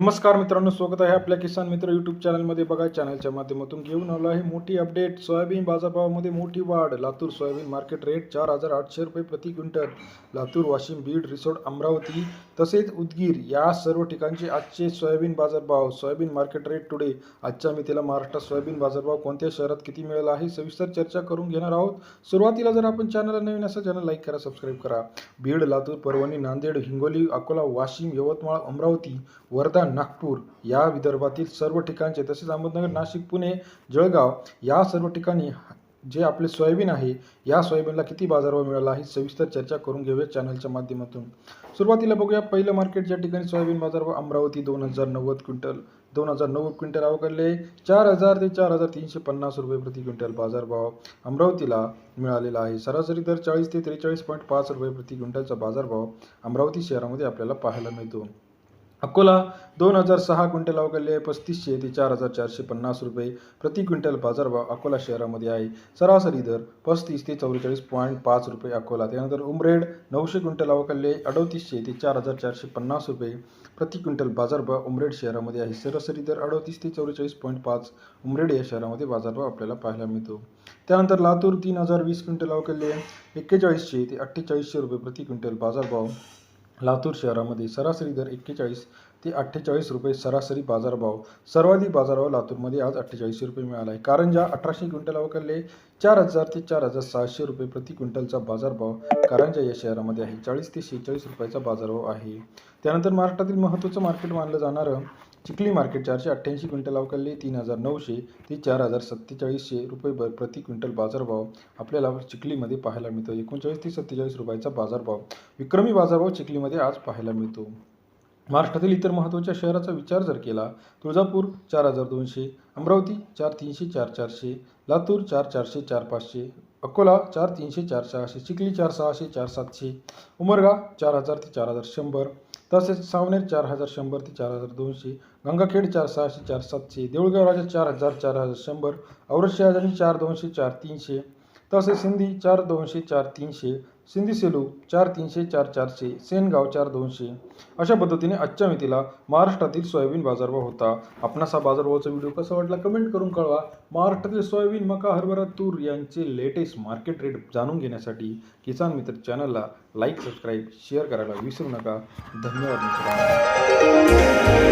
नमस्कार मित्रांनो स्वागत आहे आपल्या किसान मित्र यूट्यूब चॅनलमध्ये बघा चॅनलच्या माध्यमातून घेऊन आलो आहे मोठी अपडेट सोयाबीन बाजारभावामध्ये मोठी वाढ. लातूर सोयाबीन मार्केट रेट चार हजार आठशे रुपये प्रति क्विंटल. लातूर वाशिम बीड रिसोड अमरावती तसेच उदगीर या सर्व ठिकाणचे आजचे सोयाबीन बाजारभाव. सोयाबीन मार्केट रेट टुडे आजच्या मितीला महाराष्ट्रात सोयाबीन बाजारभाव कोणत्या शहरात किती मिळाला आहे सविस्तर चर्चा करून घेणार आहोत. सुरुवातीला जर आपण चॅनलला नवीन असेल चॅनल लाईक करा सबस्क्राईब करा. बीड लातूर परभणी नांदेड हिंगोली अकोला वाशिम यवतमाळ अमरावती वर्धा नागपूर या विदर्भातील सर्व ठिकाणचे तसेच अहमदनगर नाशिक पुणे जळगाव या सर्व ठिकाणी जे आपले सोयाबीन आहे या सोयाबीनला किती बाजारभाव मिळाला आहे सविस्तर चर्चा करून घेऊया चॅनलच्या माध्यमातून. सुरुवातीला बघूया पहिलं मार्केट ज्या ठिकाणी सोयाबीन बाजारभाव अमरावती दोन हजार नव्वद क्विंटल दोन हजार नव्वद क्विंटल अवघडले चार हजार ते चार हजार तीनशे पन्नास रुपये प्रति क्विंटल बाजारभाव अमरावतीला मिळालेला आहे. सरासरी दर चाळीस ते त्रेचाळीस पॉईंट पाच रुपये प्रति क्विंटलचा बाजारभाव अमरावती शहरामध्ये आपल्याला पाहायला मिळतो. अकोला दोन हजार सहा क्विंटल अवघडले पस्तीसशे ते चार हजार चारशे पन्नास रुपये प्रति क्विंटल बाजारभाव अकोला शहरामध्ये आहे. सरासरी दर पस्तीस ते चौवेचाळीस पॉईंट पाच रुपये अकोला. त्यानंतर उमरेड नऊशे क्विंटल अवघडले अडतीसशे ते चार हजार चारशे पन्नास रुपये प्रति क्विंटल बाजारभाव उमरेड शहरामध्ये आहे. सरासरी दर अडतीस ते चौवेचाळीस पॉईंट पाच उमरेड या शहरामध्ये बाजारभाव आपल्याला पाहायला मिळतो. त्यानंतर लातूर तीन हजार वीस क्विंटल अवघडले एक्केचाळीसशे ते अठ्ठेचाळीसशे रुपये प्रति क्विंटल बाजारभाव लातूर शहरामध्ये सरासरी दर एक्केचाळीस ते अठ्ठेचाळीस रुपये सरासरी बाजारभाव. सर्वाधिक बाजारभाव लातूरमध्ये आज अठ्ठेचाळीस रुपये मिळाला आहे. कारंजा अठराशे क्विंटल अवघडले चार हजार ते चार हजार सहाशे रुपये प्रति क्विंटलचा बाजारभाव कारंजा या शहरामध्ये आहे. चाळीस ते शेहेचाळीस रुपयाचा बाजारभाव आहे. त्यानंतर महाराष्ट्रातील महत्त्वाचं मार्केट मानलं जाणारं चिखली मार्केट चारशे अठ्ठ्याऐंशी क्विंटल अवघडले तीन हजार नऊशे ते चार हजार सत्तेचाळीसशे रुपये ब प्रति क्विंटल बाजारभाव आपल्याला चिखलीमध्ये पाहायला मिळतो. एकोणचाळीस ते सत्तेचाळीस रुपयाचा बाजारभाव विक्रमी बाजारभाव चिखलीमध्ये आज पाहायला मिळतो. महाराष्ट्रातील इतर महत्त्वाच्या शहराचा विचार जर केला तुळजापूर चार हजार दोनशे अमरावती चार तीनशे चार चारशे लातूर चार चारशे चार पाचशे अकोला चार तीनशे चार सहाशे चिखली चार सहाशे चार सातशे उमरगा चार हजार ते चार हजार शंभर तसेच सावनेर चार हजार शंभर ते चार हजार दोनशे गंगाखेड चार सहाशे चार सातशे देऊळगाव राजा चार हजार चार हजार शंभर औरत शहाजानी चार दोनशे चार तीनशे तसेच सिंधी चार दोनशे चार तीनशे सिंधी सेलू चार तीनशे चार चारशे सेनगाव चार दोनशे. अशा पद्धतीने आजच्या मितीला महाराष्ट्रातील सोयाबीन बाजारभाव होता. आपणास हा बाजारभावाचा व्हिडिओ कसा वाटला कमेंट करून कळवा. महाराष्ट्रातील सोयाबीन मका हरभरा तूर यांचे लेटेस्ट मार्केट रेट जाणून घेण्यासाठी किसान मित्र चॅनलला लाईक सबस्क्राईब शेअर करायला विसरू नका. धन्यवाद मित्रांनो.